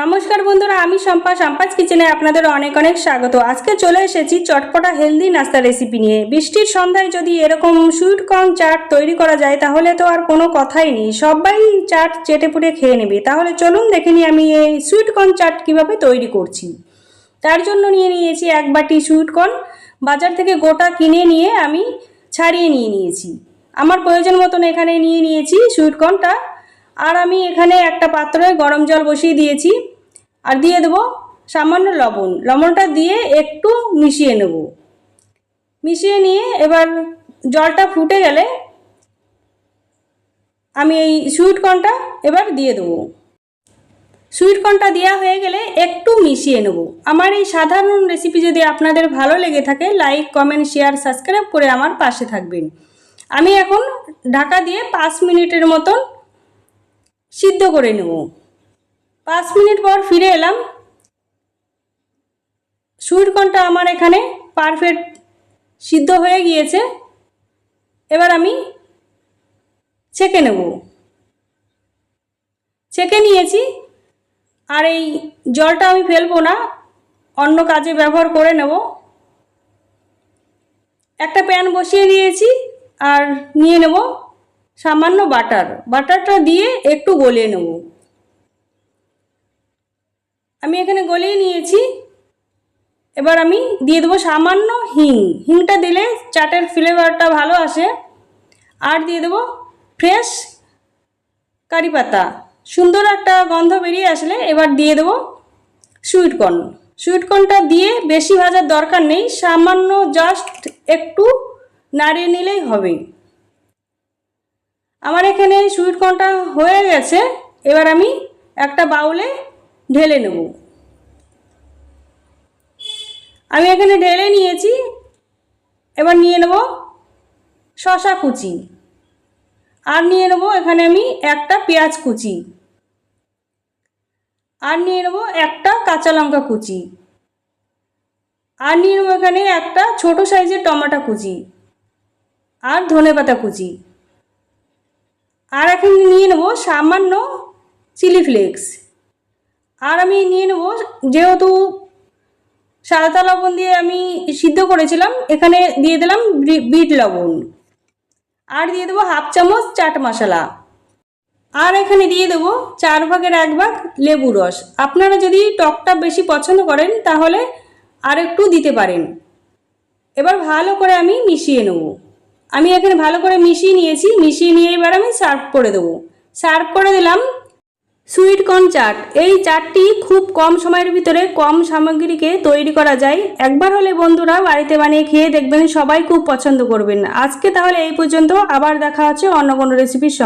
নমস্কার বন্ধুরা, আমি শম্পা। সম্পাজ কিচেনে আপনাদের অনেক অনেক স্বাগত। আজকে চলে এসেছি চটপটা হেলদি নাস্তা রেসিপি নিয়ে। বৃষ্টির সন্ধ্যায় যদি এরকম সুইট কর্ন চাট তৈরি করা যায়, তাহলে তো আর কোনো কথাই নেই। সবাই চাট চেটে পুটে খেয়ে নেবে। তাহলে চলুন দেখে নিই আমি এই সুইট কর্ন চাট কীভাবে তৈরি করছি। তার জন্য নিয়ে নিয়েছি এক বাটি সুইট কর্ন বাজার থেকে গোটা কিনে নিয়ে আমি ছাড়িয়ে নিয়ে নিয়েছি। আমার প্রয়োজন মতন এখানে নিয়ে নিয়েছি সুইট কর্নটা আর আমি এখানে একটা পাত্রে গরম জল বসিয়ে দিয়েছি। আর দিয়ে দেবো সামান্য লবণ। লবণটা দিয়ে একটু মিশিয়ে নেব। মিশিয়ে নিয়ে এবার জলটা ফুটে গেলে আমি এই সুইট কর্নটা এবার দিয়ে দেবো। সুইট কর্নটা দেওয়া হয়ে গেলে একটু মিশিয়ে নেব। আমার এই সাধারণ রেসিপি যদি আপনাদের ভালো লেগে থাকে, লাইক, কমেন্ট, শেয়ার, সাবস্ক্রাইব করে আমার পাশে থাকবেন। আমি এখন ঢাকা দিয়ে পাঁচ মিনিটের মতন সিদ্ধ করে নেব। পাঁচ মিনিট পর ফিরে এলাম। সুইট কর্নটা আমার এখানে পারফেক্ট সিদ্ধ হয়ে গিয়েছে। এবার আমি ছেঁকে নেব। ছেঁকে নিয়েছি। আর এই জলটা আমি ফেলব না, অন্য কাজে ব্যবহার করে নেব। একটা প্যান বসিয়ে দিয়েছি আর নিয়ে নেব। সামান্য বাটার, বাটারটা দিয়ে একটু গলিয়ে নেব। আমি এখানে গলিয়ে নিয়েছি। এবার আমি দিয়ে দেবো সামান্য হিং। হিংটা দিলে চাটের ফ্লেভারটা ভালো আসে। আর দিয়ে দেবো ফ্রেশ কারি পাতা। সুন্দর একটা গন্ধ বেরিয়ে আসলে এবার দিয়ে দেবো সুইটকর্ন সুইটকর্নটা দিয়ে বেশি ভাজার দরকার নেই, সামান্য জাস্ট একটু নাড়িয়ে নিলেই হবে। আমার এখানে সুইট কর্নটা হয়ে গেছে, এবার আমি একটা বাউলে ঢেলে নেব। আমি এখানে ঢেলে নিয়েছি, এবার নিয়ে নেব শশা কুচি। আর নিয়ে নেব এখানে আমি একটা পেঁয়াজ কুচি। আর নিয়ে নেব একটা কাঁচা লঙ্কা কুচি। আর নিয়ে নেব এখানে একটা ছোট সাইজের টমেটো কুচি। আর ধনেপাতা কুচি। আর এখন নিয়ে নেব সামান্য চিলি ফ্লেক্স। আর আমি নিয়ে নেব যেহেতু সাদা লবণ দিয়ে আমি সিদ্ধ করেছিলাম, এখানে দিয়ে দিলাম বিট লবণ। আর দিয়ে দেবো হাফ চামচ চাট মশলা। আর এখানে দিয়ে দেবো চার ভাগের এক ভাগ লেবু রস। আপনারা যদি টকটা বেশি পছন্দ করেন, তাহলে আর একটু দিতে পারেন। এবার ভালো করে আমি মিশিয়ে নেব। আমি এখানে ভালো করে মিশিয়ে নিয়েছি, মিশিয়ে নিয়ে এবার আমি সার্ভ করে দেবো। সার্ভ করে দিলাম সুইট কর্ন চাট। এই চাটটি খুব কম সময়ের ভিতরে কম সামগ্রীকে তৈরি করা যায়। একবার হলে বন্ধুরা বাড়িতে বানিয়ে খেয়ে দেখবেন সবাই খুব পছন্দ করবেন। আজকে তাহলে এই পর্যন্ত, আবার দেখা হচ্ছে অন্য কোনো রেসিপির সঙ্গে।